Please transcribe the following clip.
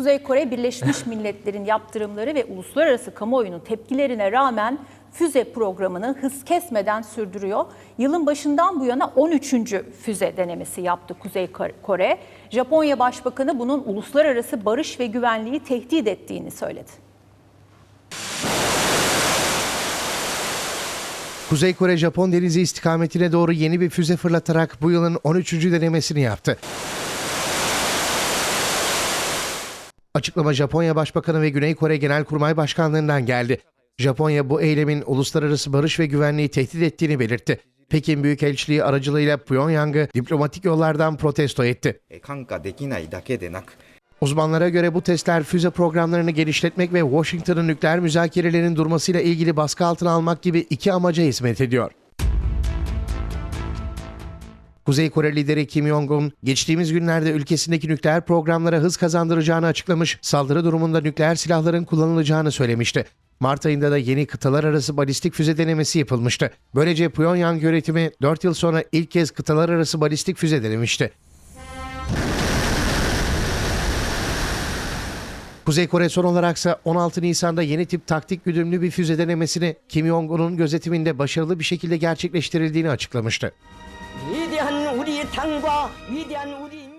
Kuzey Kore Birleşmiş Milletler'in yaptırımları ve uluslararası kamuoyunun tepkilerine rağmen füze programını hız kesmeden sürdürüyor. Yılın başından bu yana 13. füze denemesi yaptı Kuzey Kore. Japonya Başbakanı bunun uluslararası barış ve güvenliği tehdit ettiğini söyledi. Kuzey Kore Japon denizi istikametine doğru yeni bir füze fırlatarak bu yılın 13. denemesini yaptı. Açıklama Japonya Başbakanı ve Güney Kore Genelkurmay Başkanlığından geldi. Japonya bu eylemin uluslararası barış ve güvenliği tehdit ettiğini belirtti. Pekin Büyükelçiliği aracılığıyla Pyongyang'ı diplomatik yollardan protesto etti. Uzmanlara göre bu testler füze programlarını genişletmek ve Washington'ın nükleer müzakerelerin durmasıyla ilgili baskı altına almak gibi iki amaca hizmet ediyor. Kuzey Kore lideri Kim Jong-un geçtiğimiz günlerde ülkesindeki nükleer programlara hız kazandıracağını açıklamış, saldırı durumunda nükleer silahların kullanılacağını söylemişti. Mart ayında da yeni kıtalar arası balistik füze denemesi yapılmıştı. Böylece Pyongyang yönetimi 4 yıl sonra ilk kez kıtalar arası balistik füze denemişti. Kuzey Kore son olaraksa 16 Nisan'da yeni tip taktik güdümlü bir füze denemesini Kim Jong-un'un gözetiminde başarılı bir şekilde gerçekleştirildiğini açıklamıştı. 우리 당과 위대한 우리